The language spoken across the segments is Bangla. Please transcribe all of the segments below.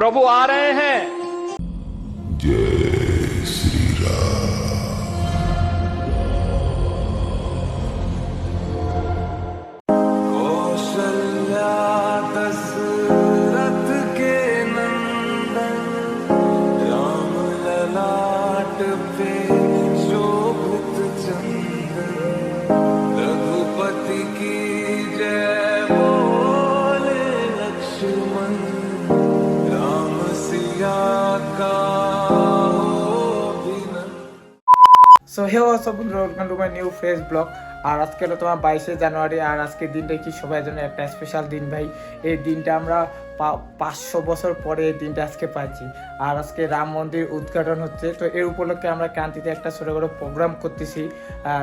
प्रभु आ रहे हैं। जय कौशल्या दशरथ के नंदन राम ललाट पे। সো হে সব welcome to my new fresh blog আর আজকে হলো তোমার বাইশে জানুয়ারি, আর আজকের দিনটা কি সবাই জন্য একটা স্পেশাল দিন ভাই? এই দিনটা আমরা পাঁচশো বছর পরে এই দিনটা আজকে পাচ্ছি। আর আজকে রাম মন্দির উদ্ঘাটন হচ্ছে। তো এর উপলক্ষে আমরা ক্রান্তিতে একটা ছোটো করে প্রোগ্রাম করতেছি।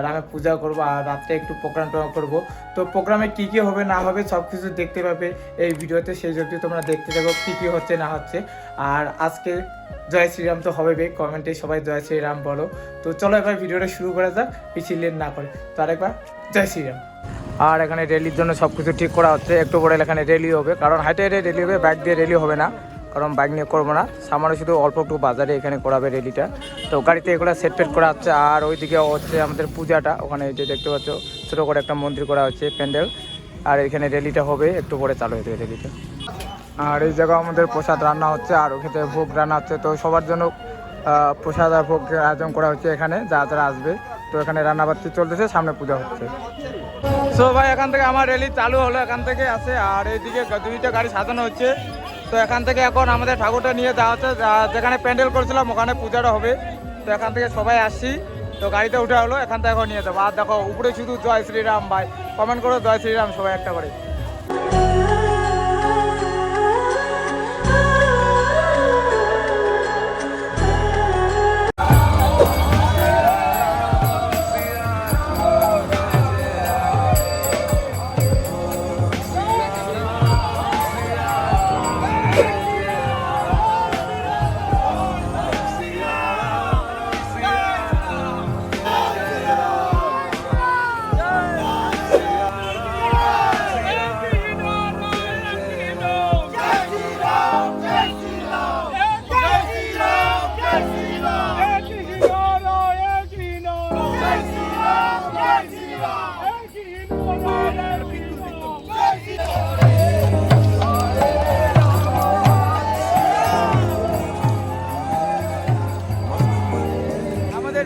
রামের পূজা করব, আর রাত্রে একটু প্রোগ্রাম টোগ্রাম করব। তো প্রোগ্রামে কী কী হবে, না হবে সব কিছু দেখতে পাবে এই ভিডিওতে সেই জন্য তোমরা দেখতে থাকো কী কী হচ্ছে, না হচ্ছে। আর আজকে জয় শ্রীরাম তো হবে কমেন্টে সবাই জয় শ্রীরাম বলো। তো চলো এবার ভিডিওটা শুরু করা যাক, বেশি লেট না করে। তো আরেকবার জয় শ্রীরাম। আর এখানে রেলির জন্য সব কিছু ঠিক করা হচ্ছে, একটু পরে এখানে রেলি হবে, কারণ হাইটে হাইটে রেলি হবে বাইক দিয়ে রেলি হবে না, কারণ বাইক নিয়ে করব না। সামান্য শুধু অল্প একটু বাজারে এখানে করাবে রেলিটা তো গাড়িতে এগুলো সেট ফেট করা হচ্ছে, আর ওইদিকে হচ্ছে আমাদের পূজাটা, ওখানে যে দেখতে পাচ্ছ, ছোটো করে একটা মন্দির করা হচ্ছে, প্যান্ডেল। আর এখানে রেলিটা হবে, একটু পরে চালু হয়ে যাবে রেলিটা আর এই জায়গায় আমাদের প্রসাদ রান্না হচ্ছে, আর ওখানে ভোগ রান্না হচ্ছে। তো সবার জন্য প্রসাদ আর ভোগ আয়োজন করা হচ্ছে এখানে যারা যারা আসবে। তো এখানে রান্নাবাতি চলতেছে, সামনে পূজা হচ্ছে। সো ভাই, এখান থেকে আমার রেলি চালু হলো, এখান থেকে আছে। আর এইদিকে দুইটা গাড়ি সাজানো হচ্ছে। তো এখান থেকে এখন আমাদের ঠাকুরটা নিয়ে যাওয়া হচ্ছে। যেখানে প্যান্ডেল করেছিলাম, ওখানে পূজাটা হবে। তো এখান থেকে সবাই আসছি। তো গাড়িতে উঠে হলো, এখান থেকে এখন নিয়ে যাব। আর দেখো, উপরে শুধু জয় শ্রীরাম ভাই। কমেন্ট করো, জয় শ্রীরাম সবাই একটা করে।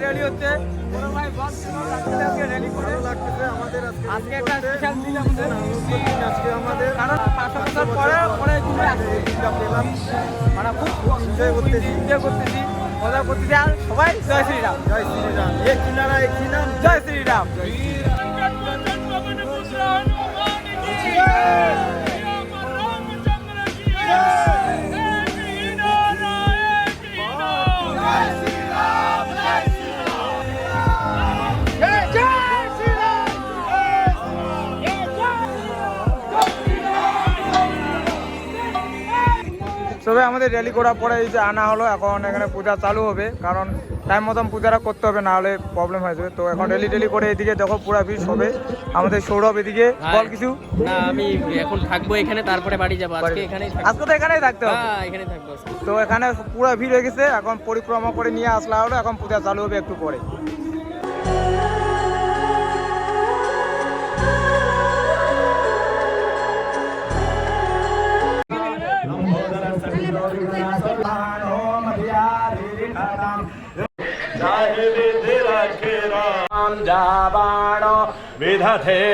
রেলি হচ্ছে। আজকে একটা স্পেশাল দিন আমাদের। আজকে আমাদের। কারণ পাঁচ বছর পরে পরে ঘুরে আসছে। মানে খুব এনজয় করতেছি। এনজয় করতেছি। মজা করতেছি। আর সবাই জয় শ্রীরাম। জয় শ্রীরাম। এক কিনারা এক কিনারা জয় শ্রীরাম। আমাদের র্যালি করার পরে এই যে আনা হলো এখন এখানে পূজা চালু হবে। কারণ টাইম মতন পূজাটা করতে হবে না হলে প্রবলেম হয়ে যাবে। তো এখন র্যালি টেলি করে এদিকে দেখো পুরা ভিড় হবে আমাদের সৌরভ এদিকে বল কিছু। না আমি এখন থাকব এখানে তারপরে বাড়ি যাব। আজকে এখানেই থাকব। আজকে তো এখানেই থাকতে হবে। হ্যাঁ এখানে থাকব তো এখানে পুরা ভিড় হয়ে গেছে এখন পরিক্রমা করে নিয়ে আসলা হলো এখন পূজা চালু হবে একটু পরে।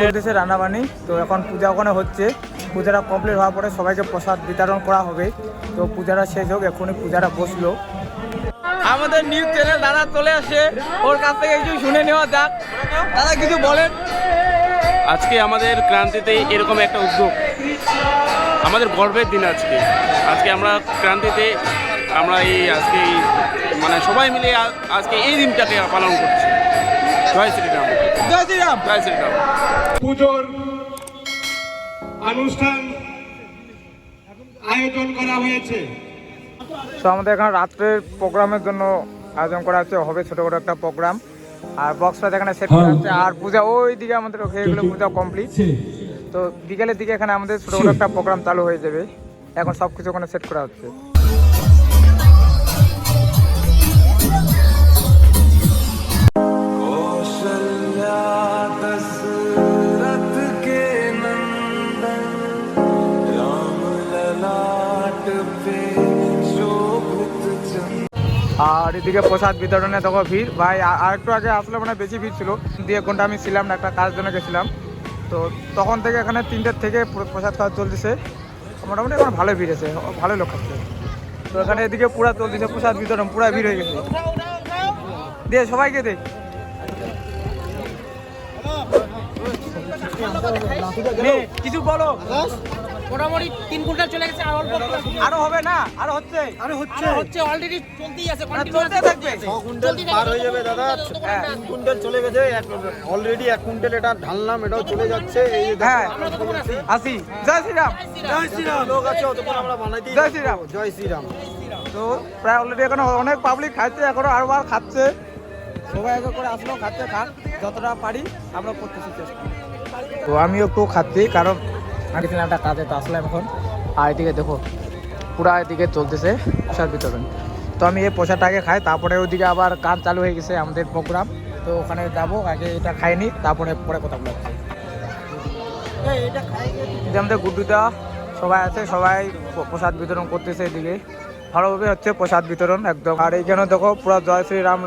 চলতেছে রান্নাবান্নি। তো এখন পূজা ওখানে হচ্ছে। পূজাটা কমপ্লিট হওয়ার পরে সবাইকে প্রসাদ বিতরণ করা হবে। তো পূজাটা শেষ হোক এখনই পূজাটা বসল। আমাদের নিউজ চ্যানেল দাদা চলে আসে। ওর কাছ থেকে কিছু শুনে নেওয়া যাক। দাদা কিছু বলেন। আজকে আমাদের ক্রান্তিতে এরকম একটা উদ্যোগ। আমাদের গর্বের দিন আজকে। আজকে আমরা ক্রান্তিতে আমরা এই আজকে মানে সবাই মিলে আজকে এই দিনটাকে পালন করছি। জয় শ্রীরাম। জয় শ্রীরাম। জয় শ্রীরাম। পুজোর অনুষ্ঠান আয়োজন করা হয়েছে। তো আমাদের এখানে রাত্রের প্রোগ্রামের জন্য আয়োজন করা হচ্ছে হবে ছোট ছোট একটা প্রোগ্রাম। আর বক্সটা এখানে সেট করা হচ্ছে আর পূজা ওই দিকে আমাদের হয়ে গেলো পূজা কমপ্লিট তো বিকেলের দিকে এখানে আমাদের ছোট ছোট একটা প্রোগ্রাম চালু হয়ে যাবে। এখন সব কিছু ওখানে সেট করা হচ্ছে। আর এদিকে প্রসাদ বিতরণে তখন ভিড়। ভাই আর একটু আগে আসলে মানে বেশি ভিড় ছিল। দিয়ে ঘণ্টা আমি ছিলাম না, একটা কাজ জন্য গেছিলাম। তো তখন থেকে এখানে তিনটের থেকে প্রসাদ খাওয়া চলতেছে। মোটামুটি এখন ভালো ভিড় আছে ভালো লোক খাচ্ছে তো এখানে এদিকে পুরা চলতেছে, প্রসাদ বিতরণ পুরা ভিড় হয়ে গেছে। দিয়ে সবাইকে দেখ কিছু বলো। মোটামুটি তিন কুইন্টাল চলে গেছে আর অল্প আরও হবে না? আরও হচ্ছে? আরও হচ্ছে। হচ্ছে? অলরেডি চলতেই আছে মানে কন্টিনিউ চলতে থাকবে? কুইন্টাল পার হয়ে যাবে দাদা। হ্যাঁ। তিন কুইন্টাল চলে গেছে অলরেডি এক কুইন্টাল এটা ঢাললাম এটাও চলে যাচ্ছে এই যে হ্যাঁ। আসি। জয় শ্রীরাম। জয় শ্রীরাম। লোক আছে অতক্ষণ আমরা বানাইতেই জয় শ্রীরাম। জয় শ্রীরাম। তো প্রায় অলরেডি এখন অনেক পাবলিক খাচ্ছে এখনও আরও বার খাচ্ছে। সবাই আগে করে আসলো খাচ্ছে খান যতটা পারি আমরা করতেছি চেষ্টা। তো আমিও একটু খাচ্ছি কারণ আমি ছিলাম একটা কাজে তো আসলাম এখন। আর এদিকে দেখো, পুরা এদিকে চলতেছে প্রসাদ বিতরণ। তো আমি এই প্রসাদটাকে খাই, তারপরে ওইদিকে আবার কাজ চালু হয়ে গেছে আমাদের প্রোগ্রাম তো ওখানে যাব, আগে এটা খাইনি, তারপরে পরে কথা বলে আমাদের গুড্ডুদা, সবাই আছে, সবাই প্রসাদ বিতরণ করতেছে এদিকে। ভালোভাবে হচ্ছে প্রসাদ বিতরণ একদম। আর এইখানে দেখো পুরো জয় শ্রীরাম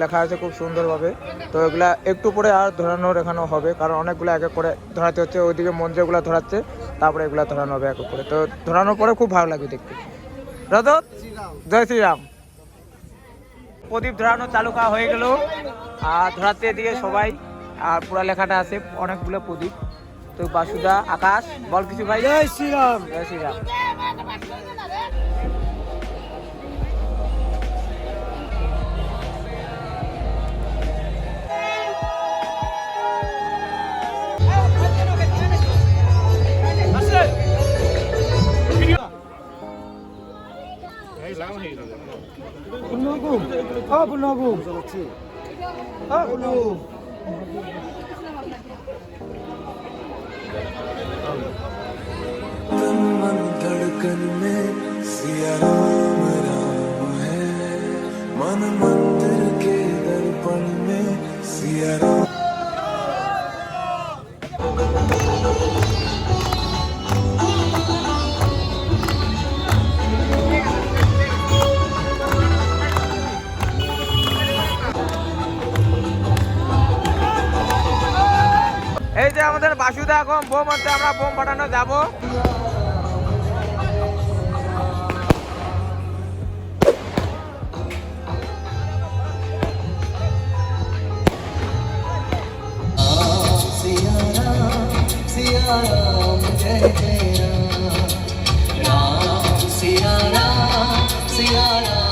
লেখা আছে খুব সুন্দরভাবে। তো এগুলা একটু পরে আর ধরানোর এখানে হবে কারণ অনেকগুলো এক এক করে ধরাতে হচ্ছে ওইদিকে মন্দিরগুলো ধরাচ্ছে তারপরে এগুলা ধরানো হবে এক এক করে। তো ধরানোর পরে খুব ভালো লাগবে দেখতে। রজত জয় শ্রীরাম। প্রদীপ ধরানো চালু করা হয়ে গেল। আর ধরাতে দিয়ে সবাই আর পুরা লেখাটা আছে অনেকগুলো প্রদীপ। তো বাসুদা আকাশ বল কিছু ভাই? জয় শ্রীরাম। জয় শ্রীরাম। तन मन धड़कन में सिया राम राम है मन मंदिर के दर्पण में सिया राम এই যে আমাদের বাসুদা এখন বোম আছে আমরা বোম ফাটানো যাব। Siya Ram, Siya Ram, Siya Ram